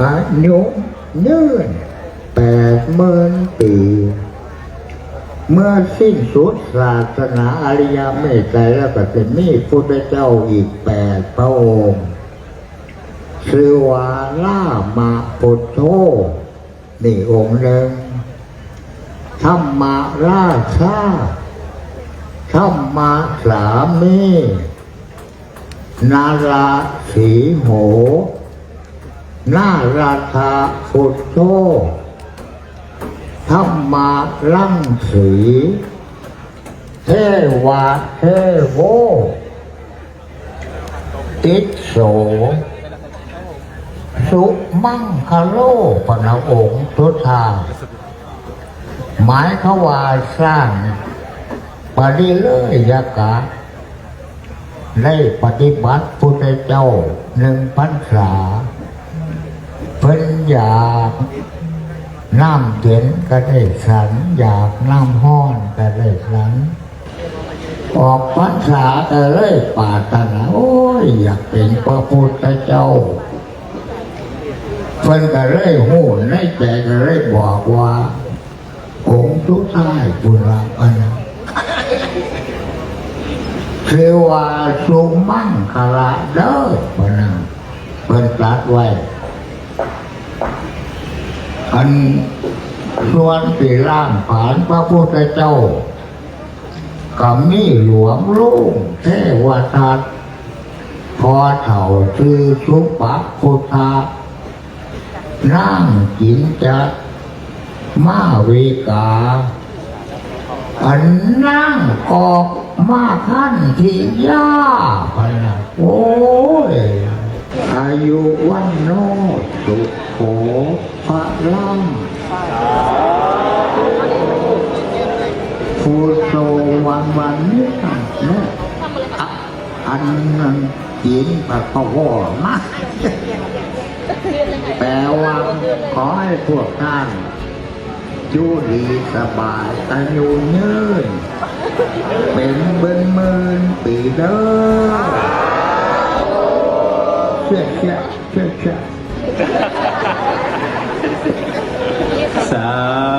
อายุยืนแปดหมื่นปี เมื่อสิ้นสุดศาสนาอริยเมตไตรแล้วก็จะมีพุทธเจ้าอีกแปดพระองค์ชื่อว่าล่ามาปุโธนี่องค์หนึ่งธรรมาราชาธรรมาสามีนาราสีโห นาราธาพุทโธธรรมาลังสีเทวาเทโว ติดโส สุมังคโลปนะองค์ทุธาหมายเขาว่าสร้างปฏิเลยยกะได้ปฏิบัติพุทธเจ้าหนึ่งพรรษา เพิ่นอยากน้ำเย็นก็ได้สัน อยากน้ำห้อนก็ได้สัน ออกพรรษาก็เลยปรารถนาโอ้ยอยากเป็นพระพุทธเจ้าเพิ่นก็เลยหูในใจก็เลยบอกว่าองค์ทุกท่ายบุญละอันคือว่าสุมั่งคละเด้อพนังเพิ่นตรัสไว้ อันส่วนที่ร่างผานพระพุทธเจ้าก็มีหลวงลุงเทวทัตพอเถ่าคือสุปะพุทธานั่งกินจะมาวิกา อันนั่งออกมาขั้นที่ยากไปนะโอ้ย อายุวันโนสุโขพระลังฟูโซวันวันนี้เนี่ยอะอันนั้นกินพระพะวอนะแปลว่าขอให้พวกท่านอยู่ดีสบายอายุยืนเป็นเบิ้นหมื่นปีเด้อ เชื่อเชื่อเชื่อเชื่อสา